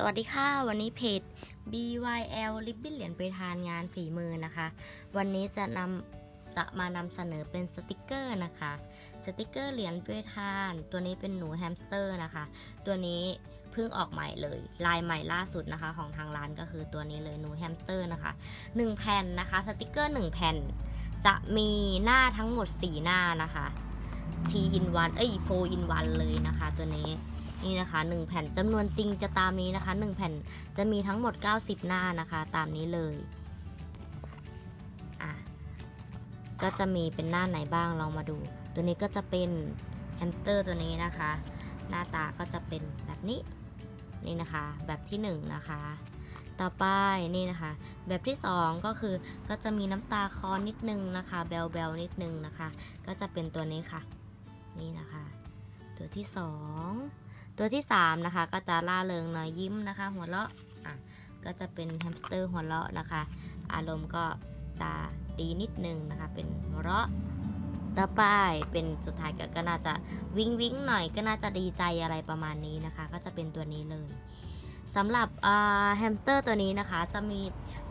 สวัสดีค่ะ วันนี้เพจ BYL ริบบิ้นเหรียญไปทานงานฝีมือนะคะ วันนี้จะนำจะมานำเสนอเป็นสติกเกอร์นะคะ สติกเกอร์เหรียญไปทาน ตัวนี้เป็นหนูแฮมสเตอร์นะคะ ตัวนี้เพิ่งออกใหม่เลย ลายใหม่ล่าสุดนะคะ ของทางร้านก็คือตัวนี้เลยหนูแฮมสเตอร์นะคะ 1 แผ่นนะคะ สติกเกอร์ 1 แผ่น จะมีหน้าทั้งหมด 4 หน้านะคะ T in one เอ้ย4 in one เลยนะคะ ตัวนี้ นี่นะคะ 1 แผ่นจำนวนจริงจะตามนี้นะคะ 1 แผ่นจะมีทั้งหมด 90 หน้านะคะ ตามนี้เลยอะก็จะมีเป็นหน้าไหนบ้างลองมาดู ตัวนี้ก็จะเป็นแฮมสเตอร์ตัวนี้นะคะ หน้าตาก็จะเป็นแบบนี้นี่นะคะ แบบที่1นะคะต่อไปนี่นะคะ แบบที่ 2 ก็คือก็จะมีน้ำตาคอนิดนึงนะคะ แบลแบลนิดนึงนะคะ ก็จะเป็นตัวนี้ค่ะ นี่นะคะ ตัวที่ 2 ตัวที่ 3 นะคะ ก็จะล่าเริงหน่อยยิ้มนะคะ หัวเราะอะก็จะเป็นแฮมสเตอร์หัวเราะนะคะ อารมณ์ก็จะดีนิดนึงนะคะ เป็นหัวเราะต่อไปเป็นสุดท้ายก็ก็น่าจะวิงวิงหน่อยก็น่าจะดีใจอะไรประมาณนี้นะคะ ก็จะเป็นตัวนี้เลย สำหรับแฮมสเตอร์ตัวนี้นะคะ จะมี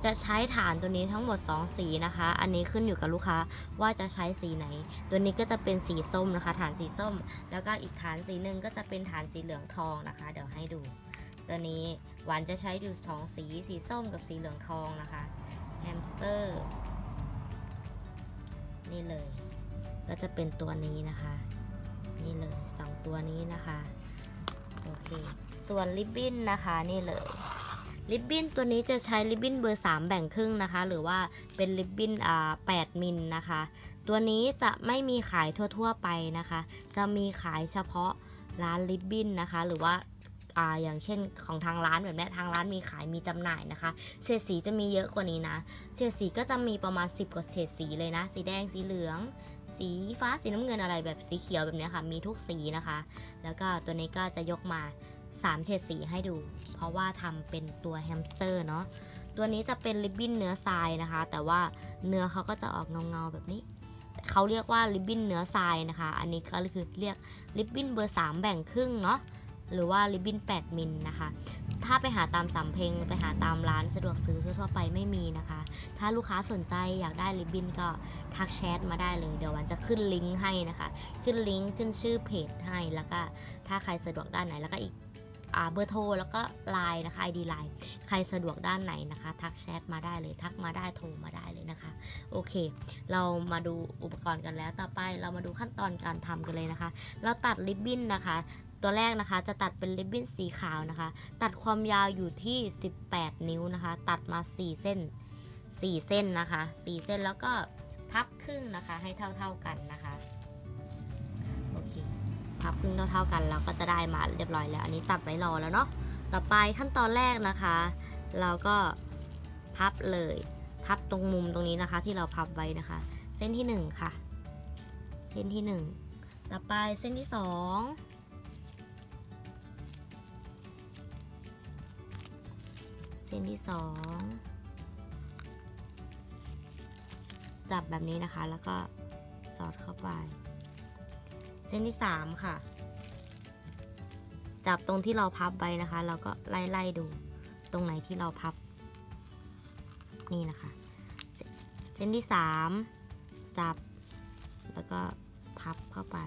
จะใช้ฐานตัวนี้ทั้งหมด 2 สีนะคะ อันนี้ขึ้นอยู่กับลูกค้าว่าจะใช้สีไหน ตัวนี้ก็จะเป็นสีส้มนะคะ ฐานสีส้ม แล้วก็อีกฐานสีหนึ่งก็จะเป็นฐานสีเหลืองทองนะคะ เดี๋ยวให้ดู ตัวนี้หวานจะใช้อยู่สองสี สีส้มกับสีเหลืองทองนะคะ แฮมสเตอร์ นี่เลย ก็จะเป็นตัวนี้นะคะ นี่เลยสองตัวนี้นะคะ โอเค ส่วนริบบิ้นนะคะนี่เลยริบบิ้นตัวนี้จะใช้ริบบิ้นเบอร์ 3 แบ่งครึ่งนะคะ หรือว่าเป็นริบบิ้นอ่า8มิลนะคะ ตัวนี้จะไม่มีขายทั่วๆไปนะคะ จะมีขายเฉพาะร้านริบบิ้นนะคะ หรือว่าอ่าอย่างเช่นของทางร้านแบบนี้ทางร้านมีขายมีจำหน่ายนะคะเฉดสีจะมีเยอะกว่านี้นะเฉดสีก็จะมีประมาณ 10 กว่าเฉดสีเลยนะ สีแดงสีเหลือง สีฟ้าสีน้ำเงินอะไรแบบสีเขียวแบบนี้ค่ะ มีทุกสีนะคะ แล้วก็ตัวนี้ก็จะยกมา 3เฉดสีให้ดู เพราะว่าทำเป็นตัวแฮมสเตอร์เนาะตัวนี้จะเป็นริบบิ้นเนื้อทรายนะคะ แต่ว่าเนื้อเขาก็จะออกเงาๆแบบนี้เขาเรียกว่าริบบิ้นเนื้อทรายนะคะ อันนี้ก็คือเรียกริบบิ้นเบอร์ 3 แบ่งครึ่งเนาะหรือว่าริบบิ้น 8 มิลนะคะ ถ้าไปหาตามสำเพงไปหาตามร้านสะดวกซื้อทั่วไปไม่มีนะคะ ถ้าลูกค้าสนใจอยากได้ริบบิ้นก็ทักแชทมาได้เลย เดี๋ยววันจะขึ้นลิงก์ให้นะคะ ขึ้นลิงก์ขึ้นชื่อเพจให้แล้วก็ถ้าใครสะดวกด้านไหนแล้วก็อีก เบอร์โทรแล้วก็ไลน์นะคะ ID ไลน์ใครสะดวกด้านไหนนะคะ ทักแชทมาได้เลย ทักมาได้โทรมาได้เลยนะคะ โอเค เรามาดูอุปกรณ์กันแล้วต่อไปเรามาดูขั้นตอนการทำกันเลยนะคะ เราตัดริบบิ้นนะคะตัวแรกนะคะจะตัดเป็นริบบิ้นสีขาวนะคะ ตัดความยาวอยู่ที่ 18 นิ้วนะคะ ตัดมา 4 เส้น 4 เส้นนะคะ 4 เส้นแล้วก็พับครึ่งนะคะให้เท่าๆกันนะคะ พับครึ่งเท่าๆกันเราก็จะได้มาเรียบร้อยแล้ว อันนี้ตัดไว้รอแล้วเนาะต่อไปขั้นตอนแรกนะคะ เราก็พับเลย พับตรงมุมตรงนี้นะคะ ที่เราพับไว้นะคะ เส้นที่ 1 ค่ะ เส้นที่ 1 ต่อไปเส้นที่ 2เส้นที่ 2 จับแบบนี้นะคะ แล้วก็สอดเข้าไป เส้นที่ 3 ค่ะ จับตรงที่เราพับไว้นะคะ เราก็ไล่ไล่ดูตรงไหนที่เราพับ นี่นะคะ เส้นที่ 3 จับแล้วก็พับเข้าไป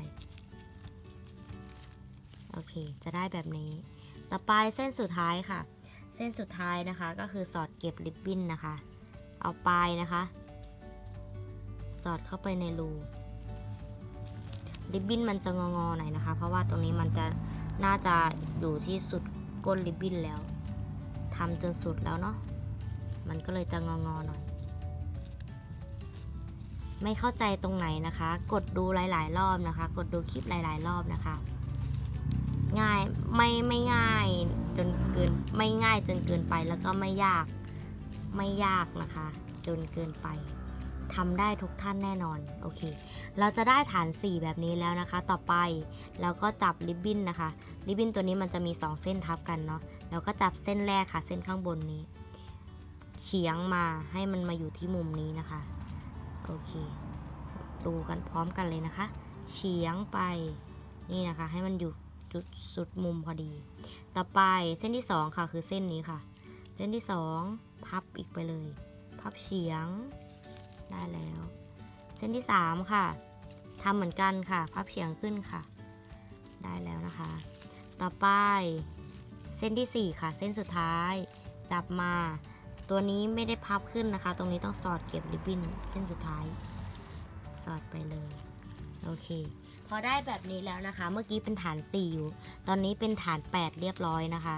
โอเค จะได้แบบนี้ ต่อไปเส้นสุดท้ายค่ะ เส้นสุดท้ายนะคะก็คือสอดเก็บริบบิ้นนะคะ เอาปลายนะคะ สอดเข้าไปในรู ริบบิ้นมันจะงอๆหน่อยนะคะ เพราะว่าตรงนี้มันจะน่าจะอยู่ที่สุดก้นริบบิ้นแล้วทำจนสุดแล้วเนาะมันก็เลยจะงอๆหน่อย ไม่เข้าใจตรงไหนนะคะ กดดูหลาย ๆ รอบนะคะ กดดูคลิปหลาย ๆ รอบนะคะ ง่ายไม่ไม่ง่ายจนเกินไม่ง่ายจนเกินไปแล้วก็ไม่ยากไม่ยากนะคะ จนเกินไป ทำได้ทุกท่านแน่นอนโอเค เราจะได้ฐาน 4 แบบนี้แล้วนะคะ ต่อไปเราก็จับริบบิ้นนะคะ ริบบิ้นตัวนี้มันจะมี 2 เส้นทับกันเนาะแล้วก็จับเส้นแรกค่ะ เส้นข้างบนนี้ เฉียงมาให้มันมาอยู่ที่มุมนี้นะคะโอเค ดูกันพร้อมกันเลยนะคะ เฉียงไปนี่นะคะ ให้มันอยู่จุดสุดมุมพอดี ต่อไปเส้นที่สองค่ะคือเส้นนี้ค่ะ เส้นที่สองพับอีกไปเลย พับเฉียง ได้แล้ว เส้นที่สามค่ะทำเหมือนกันค่ะ พับเฉียงขึ้นค่ะ ได้แล้วนะคะ ต่อไป เส้นที่สี่ค่ะ เส้นสุดท้าย จับมา ตัวนี้ไม่ได้พับขึ้นนะคะ ตรงนี้ต้องสอดเก็บริบบิ้นเส้นสุดท้าย สอดไปเลย โอเค พอได้แบบนี้แล้วนะคะ เมื่อกี้เป็นฐาน 4 อยู่ ตอนนี้เป็นฐาน 8 เรียบร้อยนะคะ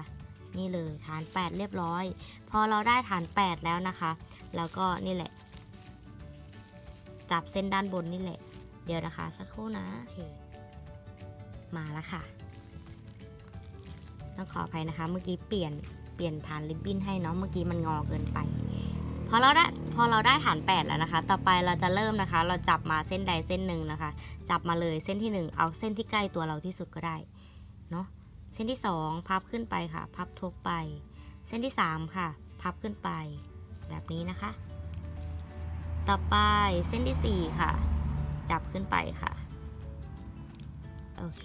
นี่เลยฐาน 8 เรียบร้อย พอเราได้ฐาน 8 แล้วนะคะ แล้วก็นี่แหละ จับเส้นด้านบนนี่แหละ เดี๋ยวนะคะสักครู่นะโอเคมาแล้วค่ะ ต้องขออภัยนะคะ เมื่อกี้เปลี่ยนเปลี่ยนฐานริบบิ้นให้เนาะเมื่อกี้มันงอเกินไปพอเราได้พอเราได้ฐาน 8 แล้วนะคะ ต่อไปเราจะเริ่มนะคะ เราจับมาเส้นใดเส้นหนึ่งนะคะ จับมาเลยเส้นที่ 1 เอาเส้นที่ใกล้ตัวเราที่สุดก็ได้เนาะเส้นที่ 2 พับขึ้นไปค่ะ พับทบไป เส้นที่ 3 ค่ะ พับขึ้นไป แบบนี้นะคะ ต่อไปเส้นที่ 4 ค่ะ จับขึ้นไปค่ะ โอเค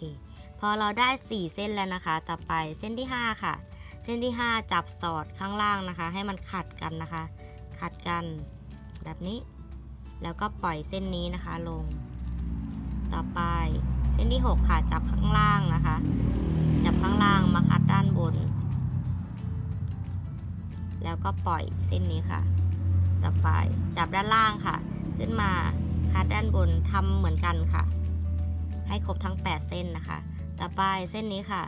พอเราได้ 4 เส้นแล้วนะคะ ต่อไปเส้นที่ 5 ค่ะ เส้นที่ 5 จับสอดข้างล่างนะคะ ให้มันขัดกันนะคะ ขัดกันแบบนี้ แล้วก็ปล่อยเส้นนี้นะคะลง ต่อไปเส้นที่ 6 ค่ะจับข้างล่างนะคะ จับข้างล่างมาคัดด้านบน แล้วก็ปล่อยเส้นนี้ค่ะ่อไปจับด้านล่างค่ะ ขึ้นมาคัดด้านบนทำเหมือนกันค่ะ ให้ครบทั้ง 8 เส้นนะคะ ต่อไปเส้นนี้ค่ะ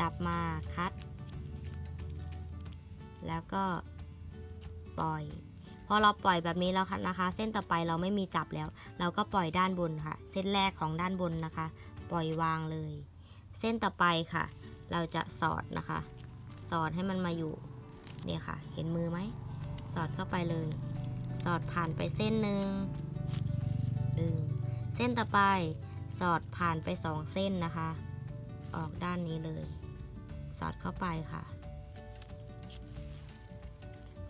จับมาคัด แล้วก็ปล่อย พอเราปล่อยแบบนี้แล้วค่ะนะคะ เส้นต่อไปเราไม่มีจับแล้ว เราก็ปล่อยด้านบนค่ะ เส้นแรกของด้านบนนะคะ ปล่อยวางเลย เส้นต่อไปค่ะ เราจะสอดนะคะ สอดให้มันมาอยู่เนี่ยค่ะ เห็นมือไหม สอดเข้าไปเลย สอดผ่านไปเส้นหนึ่งดึง เส้นต่อไป สอดผ่านไปสองเส้นนะคะ ออกด้านนี้เลย สอดเข้าไปค่ะ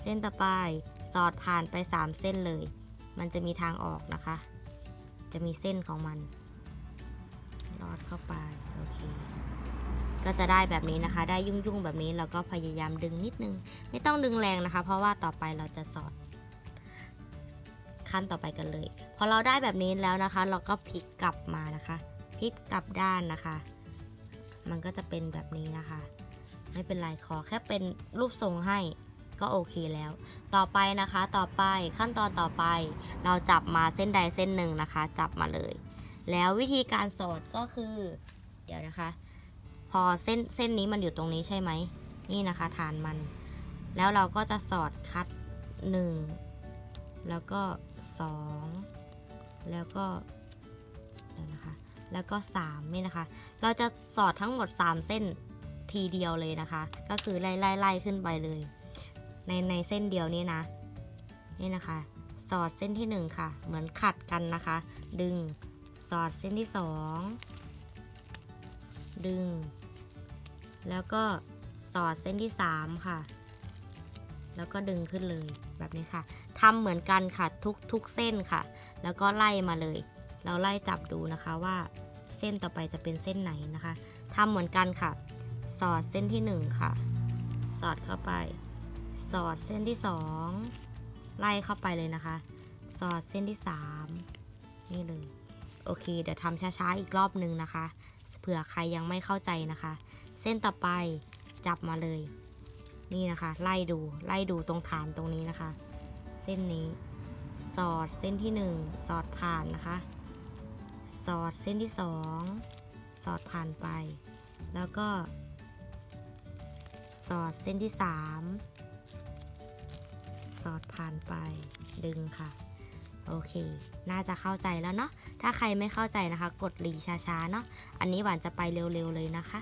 เส้นต่อไป สอดผ่านไป3เส้นเลย มันจะมีทางออกนะคะ จะมีเส้นของมันลอดเข้าไป โอเค ก็จะได้แบบนี้นะคะ ได้ยุ่งๆแบบนี้เราก็พยายามดึงนิดนึง ไม่ต้องดึงแรงนะคะ เพราะว่าต่อไปเราจะสอดขั้นต่อไปกันเลย พอเราได้แบบนี้แล้วนะคะ เราก็พลิกกลับมานะคะ พลิกกลับด้านนะคะ มันก็จะเป็นแบบนี้นะคะ ไม่เป็นไรขอแค่เป็นรูปทรงให้ก็โอเคแล้ว ต่อไปนะคะ ต่อไปขั้นตอนต่อไป เราจับมาเส้นใดเส้นหนึ่งนะคะ จับมาเลย แล้ววิธีการสอดก็คือ เดี๋ยวนะคะ พอเส้นเส้นนี้มันอยู่ตรงนี้ใช่ไหม นี่นะคะฐานมัน แล้วเราก็จะสอดคัด 1 แล้วก็ 2 แล้วก็เดี๋ยวนะคะ แล้วก็3นี่นะคะ เราจะสอดทั้งหมด 3 เส้นทีเดียวเลยนะคะ ก็คือไล่ไล่ไล่ขึ้นไปเลย ในในเส้นเดียวนี้นะ นี่นะคะ สอดเส้นที่ 1 ค่ะ เหมือนขัดกันนะคะ ดึง สอดเส้นที่ 2 ดึง แล้วก็สอดเส้นที่ 3 ค่ะ แล้วก็ดึงขึ้นเลยแบบนี้ค่ะทำเหมือนกันค่ะทุกทุกเส้นค่ะ แล้วก็ไล่มาเลย เราไล่จับดูนะคะว่าเส้นต่อไปจะเป็นเส้นไหนนะคะทำเหมือนกันค่ะ สอดเส้นที่ 1 ค่ะ สอดเข้าไป สอดเส้นที่ 2 ไล่เข้าไปเลยนะคะ สอดเส้นที่ 3 นี่เลยโอเค เดี๋ยวทำช้าๆ อีกรอบนึงนะคะ เผื่อใครยังไม่เข้าใจนะคะ ส้นต่อไปจับมาเลย นี่นะคะ ไล่ดูไล่ดูตรงฐานตรงนี้นะคะ เส้นนี้ สอดเส้นที่ 1 สอดผ่านนะคะ สอดเส้นที่ 2 สอดผ่านไป แล้วก็ สอดเส้นที่ 3 สอดผ่านไปดึงค่ะโอเค น่าจะเข้าใจแล้วเนาะ ถ้าใครไม่เข้าใจนะคะ กดรีช้าๆเนาะ อันนี้หวานจะไปเร็วๆเลยนะคะ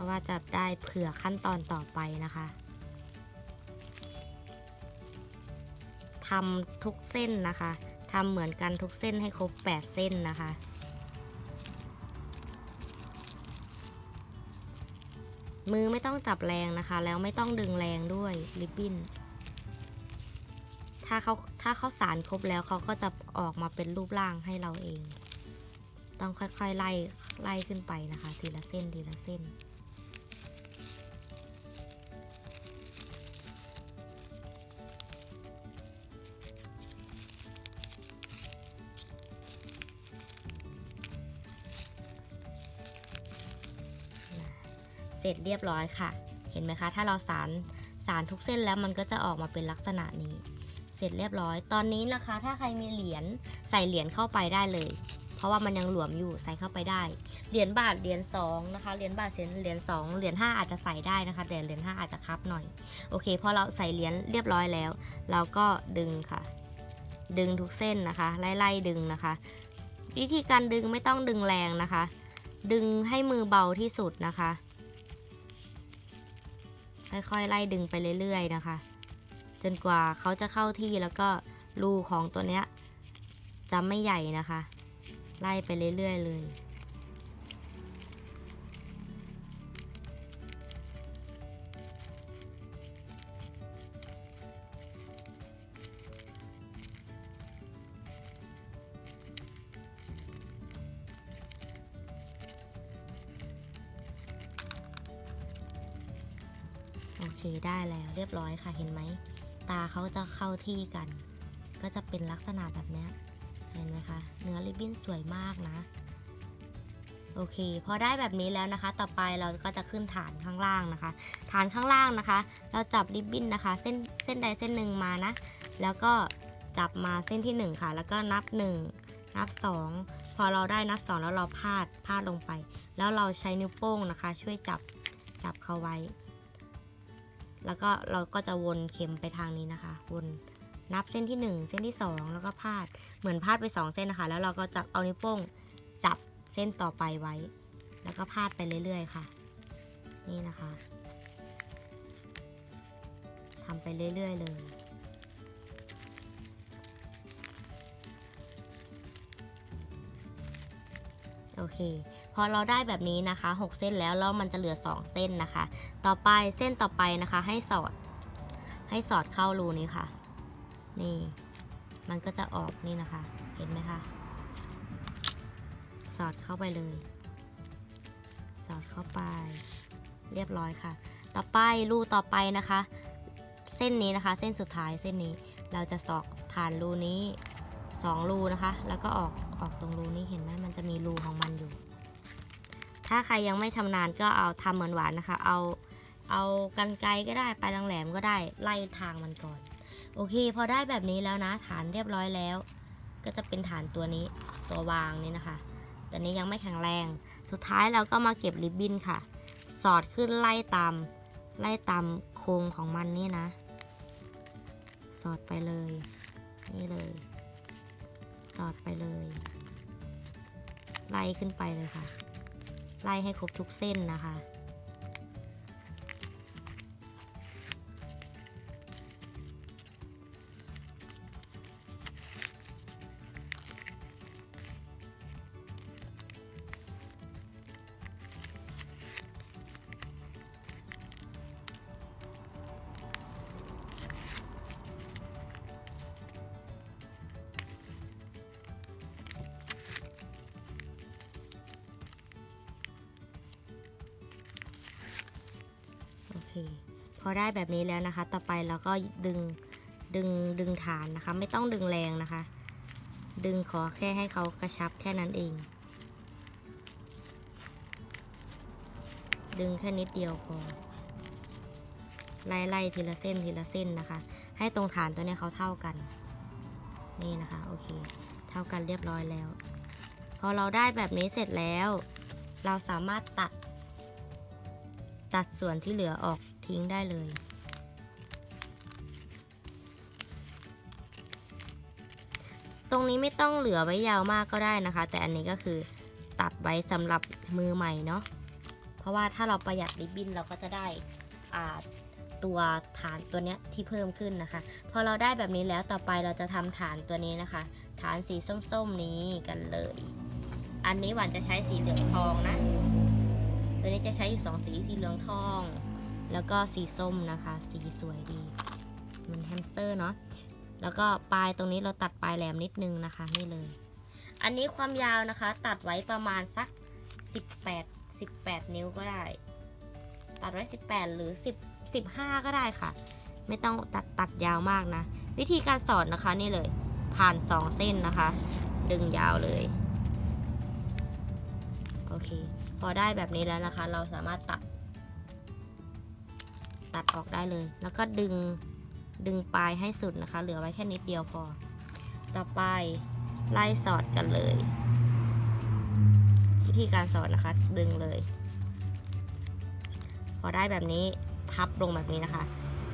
ราะว่าจะได้เผื่อขั้นตอนต่อไปนะคะทำทุกเส้นนะคะทำเหมือนกันทุกเส้นให้ครบ 8 เส้นนะคะ มือไม่ต้องจับแรงนะคะ แล้วไม่ต้องดึงแรงด้วยริบบิ้น ถ้าเขาถ้าเขาสารครบแล้วเขาก็จะออกมาเป็นรูปร่างให้เราเอง ต้องค่อยๆไล่ไล่ขึ้นไปนะคะ ทีละเส้นทีละเส้น เสร็จเรียบร้อยค่ะ เห็นไหมคะ ถ้าเราสารสารทุกเส้นแล้วมันก็จะออกมาเป็นลักษณะนี้ เสร็จเรียบร้อย ตอนนี้นะคะ ถ้าใครมีเหรียญใส่เหรียญเข้าไปได้เลย เพราะว่ามันยังหลวมอยู่ใส่เข้าไปได้ เหรียญบาทเหรียญสองนะคะเหรียญบาทเศษเหรียญสองเหรียญห้าอาจจะใส่ได้นะคะแต่เหรียญห้าอาจจะคับหน่อย โอเคพอเราใส่เหรียญเรียบร้อยแล้ว เราก็ดึงค่ะ ดึงทุกเส้นนะคะ ไล่ๆดึงนะคะ วิธีการดึงไม่ต้องดึงแรงนะคะ ดึงให้มือเบาที่สุดนะคะ ค่อยๆ ไล่ดึงไปเรื่อยๆนะคะ จนกว่าเขาจะเข้าที่แล้วก็รูของตัวเนี้ยจะไม่ใหญ่นะคะ ไล่ไปเรื่อยๆเลย เคได้แล้วเรียบร้อยค่ะเห็นไหม ตาเขาจะเข้าที่กัน ก็จะเป็นลักษณะแบบนี้เห็นไหมคะ เนื้อริบบิ้นสวยมากนะ โอเค พอได้แบบนี้แล้วนะคะ ต่อไปเราก็จะขึ้นฐานข้างล่างนะคะ ฐานข้างล่างนะคะ เราจับริบบิ้นนะคะ เส้นเส้นใดเส้นหนึ่งมานะ แล้วก็จับมาเส้นที่หนึ่งค่ะ แล้วก็นับหนึ่งนับสองพอเราได้นับสองแล้วเราพาดพาดลงไป แล้วเราใช้นิ้วโป้งนะคะ ช่วยจับจับเขาไว้ แล้วก็เราก็จะวนเข็มไปทางนี้นะคะ วนนับเส้นที่ 1 เส้นที่ 2 แล้วก็พาด เหมือนพาดไป 2 เส้นนะคะ แล้วเราก็จับเอานิ้วโป้งจับเส้นต่อไปไว้ แล้วก็พาดไปเรื่อยๆค่ะ นี่นะคะทำไปเรื่อยๆเลย โอเค พอเราได้แบบนี้นะคะ 6 เส้นแล้วแล้วมันจะเหลือ 2 เส้นนะคะ ต่อไปเส้นต่อไปนะคะ ให้สอด ให้สอดเข้ารูนี้ค่ะ นี่ มันก็จะออกนี่นะคะ เห็นไหมคะ สอดเข้าไปเลย สอดเข้าไป เรียบร้อยค่ะ ต่อไปรูต่อไปนะคะ เส้นนี้นะคะ เส้นสุดท้ายเส้นนี้ เราจะสอดผ่านรูนี้สองรูนะคะ แล้วก็ออก ออกตรงรูนี้เห็นไหมมันจะมีรูของมันอยู่ ถ้าใครยังไม่ชำนาญก็เอาทำเหมือนหวานนะคะ เอาเอากันไกรก็ได้ปลายแหลมก็ได้ไล่ทางมันก่อน โอเค พอได้แบบนี้แล้วนะ ฐานเรียบร้อยแล้ว ก็จะเป็นฐานตัวนี้ตัววางนี่นะคะแต่นี้ยังไม่แข็งแรง สุดท้ายเราก็มาเก็บริบบิ้นค่ะ สอดขึ้นไล่ตามไล่ตามโครงของมันนี่นะ สอดไปเลย นี่เลย อดไปเลย ไล่ขึ้นไปเลยค่ะ ไล่ให้ครบทุกเส้นนะคะ เค พอได้แบบนี้แล้วนะคะ ต่อไปเราก็ดึงดึงดึงฐานนะคะ ไม่ต้องดึงแรงนะคะ ดึงขอแค่ให้เขากระชับแค่นั้นเอง ดึงแค่นิดเดียวพอไล่ไล่ทีละเส้นทีละเส้นนะคะ ให้ตรงฐานตัวนี้เขาเท่ากัน นี่นะคะโอเค เท่ากันเรียบร้อยแล้ว พอเราได้แบบนี้เสร็จแล้ว เราสามารถตัด ตัดส่วนที่เหลือออกทิ้งได้เลยตรงนี้ไม่ต้องเหลือไว้ยาวมากก็ได้นะคะ แต่อันนี้ก็คือตัดไว้สำหรับมือใหม่เนาะเพราะว่าถ้าเราประหยัดริบบิ้นเราก็จะได้าตัวฐานตัวเนี้ยที่เพิ่มขึ้นนะคะ พอเราได้แบบนี้แล้วต่อไปเราจะทำฐานตัวนี้นะคะ ฐานสีส้มๆนี้กันเลย อันนี้หวานจะใช้สีเหลืองทองนะ ตัวนี้จะใช้อยู่สองสีสีเหลืองทอง แล้วก็สีส้มนะคะ สีสวยดีเหมือนแฮมสเตอร์เนาะแล้วก็ปลายตรงนี้เราตัดปลายแหลมนิดนึงนะคะนี่เลย อันนี้ความยาวนะคะ ตัดไว้ประมาณสัก 18 18 นิ้วก็ได้ ตัดไว้ 18 หรือ 10 15 ก็ได้ค่ะ ไม่ต้องตัดตัดยาวมากนะ วิธีการสอดนะคะนี่เลย ผ่าน 2 เส้นนะคะ ดึงยาวเลย โอเค พอได้แบบนี้แล้วนะคะ เราสามารถตัด ตัดออกได้เลย แล้วก็ดึงดึงปลายให้สุดนะคะ เหลือไว้แค่นิดเดียวพอ ต่อไปไล่สอดกันเลย วิธีการสอดนะคะ ดึงเลย พอได้แบบนี้พับลงแบบนี้นะคะ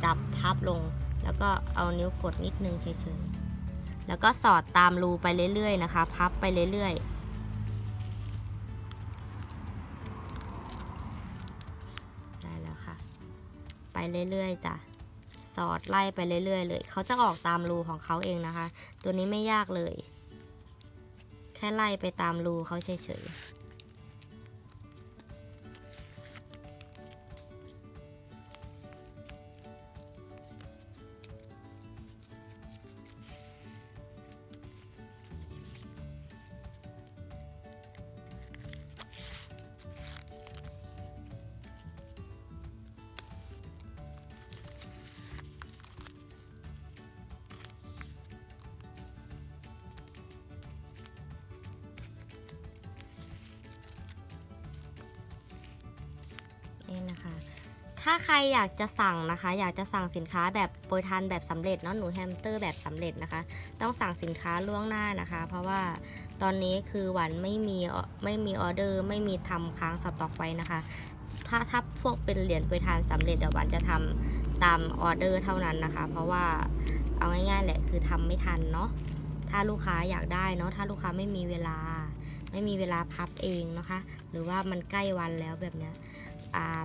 จับพับลง แล้วก็เอานิ้วกดนิดนึงเฉยๆแล้วก็สอดตามรูไปเรื่อยๆนะคะ พับไปเรื่อยๆ ไปเรื่อยๆจ้ะสอดไล่ไปเรื่อยๆ เลย เขาจะออกตามรูของเขาเองนะคะ ตัวนี้ไม่ยากเลย แค่ไล่ไปตามรูเขาเฉยๆ ถ้าใครอยากจะสั่งนะคะ อยากจะสั่งสินค้าแบบโปรยทานแบบสำเร็จเนาะหนูแฮมสเตอร์แบบสำเร็จนะคะ ต้องสั่งสินค้าล่วงหน้านะคะ เพราะว่าตอนนี้คือหวันไม่มีไม่มีออเดอร์ไม่มีทำค้างสต็อกไว้นะคะ ถ้าถ้าพวกเป็นเหรียญโปรยทานสำเร็จเดี๋ยววันจะทำตามออเดอร์เท่านั้นนะคะ เพราะว่าเอาง่ายๆแหละคือทำไม่ทันเนาะถ้าลูกค้าอยากได้เนาะถ้าลูกค้าไม่มีเวลา ไม่มีเวลาพับเองนะคะ หรือว่ามันใกล้วันแล้วแบบเนี้ย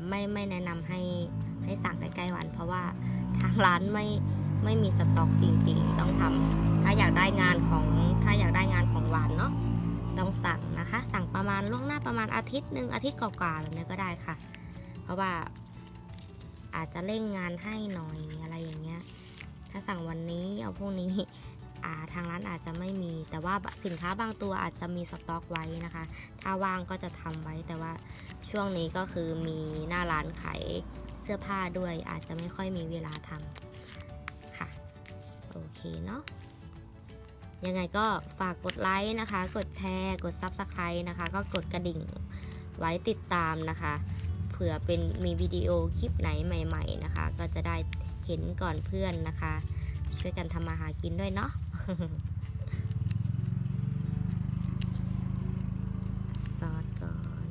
ไม่ไม่แนะนำให้ให้สั่งใกล้ๆวัน เพราะว่าทางร้านไม่ไม่มีสต็อกจริง ๆ ต้องทำถ้าอยากได้งานของถ้าอยากได้งานของหวานเนาะต้องสั่งนะคะ สั่งประมาณล่วงหน้าประมาณอาทิตย์หนึ่งอาทิตย์กว่าๆแบบนี้ก็ได้ค่ะ เพราะว่าอาจจะเร่งงานให้หน่อยอะไรอย่างเงี้ย ถ้าสั่งวันนี้เอาพรุ่งนี้ ทางร้านอาจจะไม่มี แต่ว่าสินค้าบางตัวอาจจะมีสต็อกไว้นะคะ ถ้าว่างก็จะทำไว้แต่ว่าช่วงนี้ก็คือมีหน้าร้านขายเสื้อผ้าด้วยอาจจะไม่ค่อยมีเวลาทำค่ะโอเคเนาะยังไงก็ฝากกดไลค์นะคะ กดแชร์ กด Subscribe นะคะ ก็กดกระดิ่งไว้ติดตามนะคะ เผื่อเป็นมีวิดีโอคลิปไหนใหม่ ๆนะคะ ก็จะได้เห็นก่อนเพื่อนนะคะ ช่วยกันทำมาหากินด้วยเนาะซอสก่อน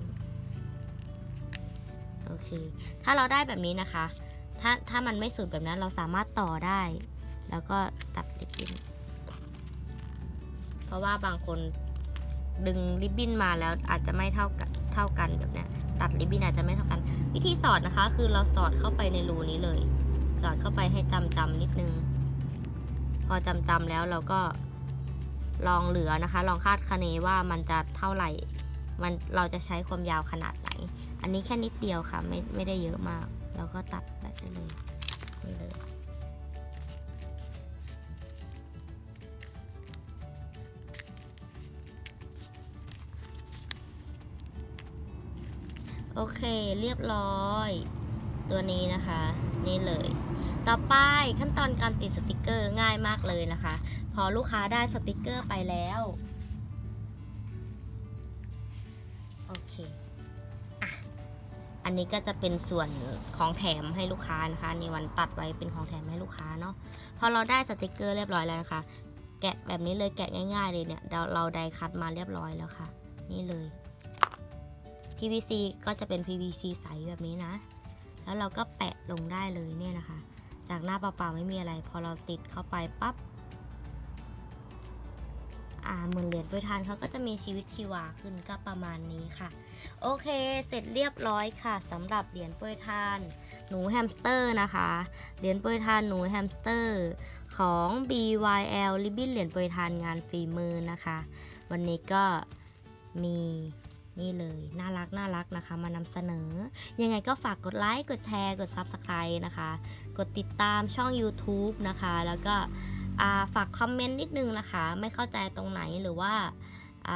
โอเค ถ้าเราได้แบบนี้นะคะ ถ้าถ้ามันไม่สุดแบบนั้นเราสามารถต่อได้ แล้วก็ตัดริบบิ้น เพราะว่าบางคนดึงริบบิ้นมาแล้วอาจจะไม่เท่ากันเท่ากันแบบเนี้ยตัดริบบิ้นอาจจะไม่เท่ากัน วิธีสอดนะคะ คือเราสอดเข้าไปในรูนี้เลย สอดเข้าไปให้จำจำนิดนึง พอจำจำแล้วเราก็ลองเหลือนะคะ ลองคาดคะเนว่ามันจะเท่าไหร่ มันเราจะใช้ความยาวขนาดไหน อันนี้แค่นิดเดียวค่ะ ไม่ไม่ได้เยอะมาก เราก็ตัดแบบนี้เลยนี่เลยโอเคเรียบร้อย ตัวนี้นะคะ นี่เลย ต่อไปขั้นตอนการติดสติกเกอร์ง่ายมากเลยนะคะ พอลูกค้าได้สติกเกอร์ไปแล้วโอเคอะอันนี้ก็จะเป็นส่วนของแถมให้ลูกค้านะคะนี่วันตัดไว้เป็นของแถมให้ลูกค้าเนาะพอเราได้สติกเกอร์เรียบร้อยแล้วนะคะ แกะแบบนี้เลยแกะง่าย ๆ เลยเนี่ยเราเราได้คัดมาเรียบร้อยแล้วค่ะ นี่เลย PVC ก็จะเป็น PVC ใสแบบนี้นะ แล้วเราก็แปะลงได้เลยเนี่ยนะคะ จากหน้าเปล่าๆไม่มีอะไร พอเราติดเข้าไปปั๊บอ่าเหมือนเหรียญโปรยทานเขาก็จะมีชีวิตชีวาขึ้นก็ประมาณนี้ค่ะ โอเค เสร็จเรียบร้อยค่ะสำหรับเหรียญโปยทาน หนูแฮมสเตอร์นะคะ เหรียญโปยทานหนูแฮมสเตอร์ของ BYL ริบบิ้นเหรียญโปยทานงานฝีมือนะคะ วันนี้ก็มี นี่เลย น่ารักน่ารักนะคะ มานำเสนอ ยังไงก็ฝากกดไลค์ กดแชร์ กด Subscribe นะคะ กดติดตามช่อง YouTube นะคะ แล้วก็ฝากคอมเมนต์นิดนึงนะคะ ไม่เข้าใจตรงไหนหรือว่า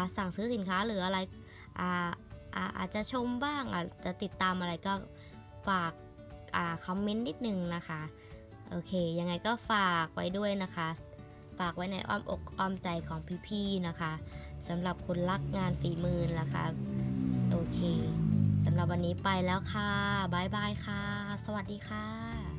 าสั่งซื้อสินค้าหรืออะไรอาอาอาจจะชมบ้างอาจจะติดตามอะไรก็ฝากาคอมเมนต์นิดนึงนะคะ โอเค ยังไงก็ฝากไว้ด้วยนะคะ ฝากไว้ในอ้อมอกอ้อมใจของพี่ๆนะคะ สำหรับคนรักงานฝีมือนะคะโอเคสำหรับวันนี้ไปแล้วค่ะ บ๊ายบายค่ะ สวัสดีค่ะ